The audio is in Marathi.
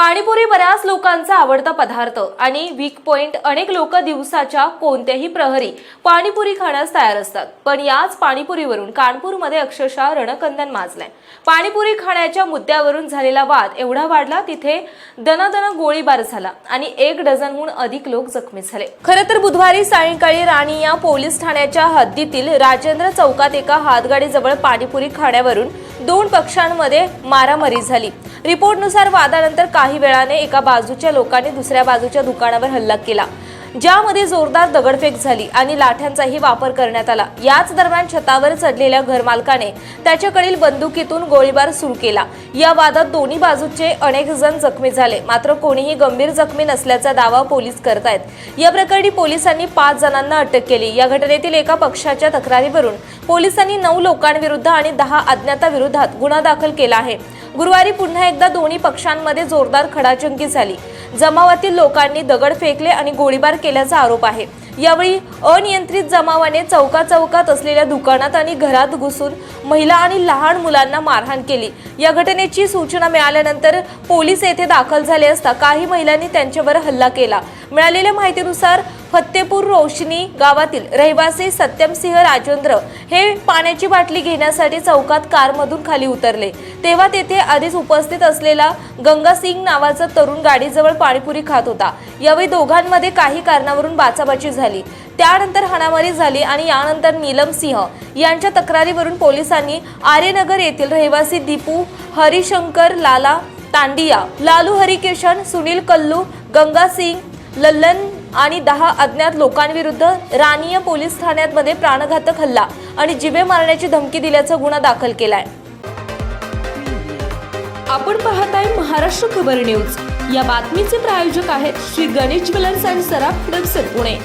पाणीपुरी बऱ्याच लोकांचा आवडता पदार्थ आणि वीक पॉइंट अनेक लोक दिवसाच्या कोणत्याही प्रहरी पाणीपुरी खाण्यास तयार असतात. पण याच पाणीपुरीवरून कानपूरमध्ये अक्षरशः रणकंदन माजलंय. पाणीपुरी खाण्याच्या मुद्द्यावरून झालेला वाद एवढा वाढला तिथे दनादन गोळीबार झाला आणि एक डझनहून अधिक लोक जखमी झाले. खरं तर बुधवारी सायंकाळी राणी या पोलीस ठाण्याच्या हद्दीतील राजेंद्र चौकात एका हातगाडीजवळ पाणीपुरी खाण्यावरून दोन पक्षांमध्ये मारामारी झाली. रिपोर्टनुसार वादानंतर काही काही वेळाने एका बाजूच्या लोकांनी दुसऱ्या बाजूच्या दुकानावर हल्ला केला ज्यामध्ये जोरदार दगडफेक झाली आणि लाठ्यांचाही वापर करण्यात आला. याच दरम्यान छतावर चढलेल्या घरमालकाने त्याच्याकडील बंदुकीतून गोळीबार सुरू केला. या वादात दोन्ही बाजूचे अनेक जण जखमी झाले मात्र कोणीही गंभीर जखमी नसल्याचा दावा पोलीस करतायत. या प्रकरणी पोलिसांनी पाच जणांना अटक केली. या घटनेतील एका पक्षाच्या तक्रारीवरून पोलिसांनी नऊ लोकांविरुद्ध आणि दहा अज्ञाताविरोधात गुन्हा दाखल केला आहे. गुरुवारी पुन्हा एकदा दोन्ही पक्षांमध्ये जोरदार खडाजंगी झाली. जमावातील लोकांनी दगड फेकले आणि गोळीबार केल्याचा आरोप आहे. यावेळी अनियंत्रित जमावाने चौका चौकात असलेल्या दुकानात आणि घरात घुसून महिला आणि लहान मुलांना मारहाण केली. या घटनेची सूचना मिळाल्यानंतर पोलीस येथे दाखल झाले असता काही महिलांनी त्यांच्यावर हल्ला केला. मिळालेल्या माहितीनुसार फत्तेपूर रोशनी गावातील रहिवासी सत्यमसिंह राजेंद्र हे पाण्याची बाटली घेण्यासाठी चौकात कारमधून खाली उतरले. तेव्हा तेथे आधीच उपस्थित असलेला गंगा सिंग नावाचा तरुण गाडीजवळ पाणीपुरी खात होता. यावेळी दोघांमध्ये काही कारणावरून बाचाबाची झाली. त्यानंतर हाणामारी झाली आणि यानंतर नीलम सिंह यांच्या तक्रारीवरून पोलिसांनी आर्यनगर येथील रहिवासी दीपू हरिशंकर लाला तांडिया लालू हरिकेशन सुनील कल्लू गंगा सिंग लल्लन आणि दहा अज्ञात लोकांविरुद्ध रानिया पोलीस ठाण्यामध्ये प्राणघातक हल्ला आणि जिवे मारण्याची धमकी दिल्याचा गुन्हा दाखल केलाय. आपण पाहत आहे महाराष्ट्र खबर न्यूज. या बातमीचे प्रायोजक आहेत श्री गणेश ज्वेलर्स अँड सराफ पुणे.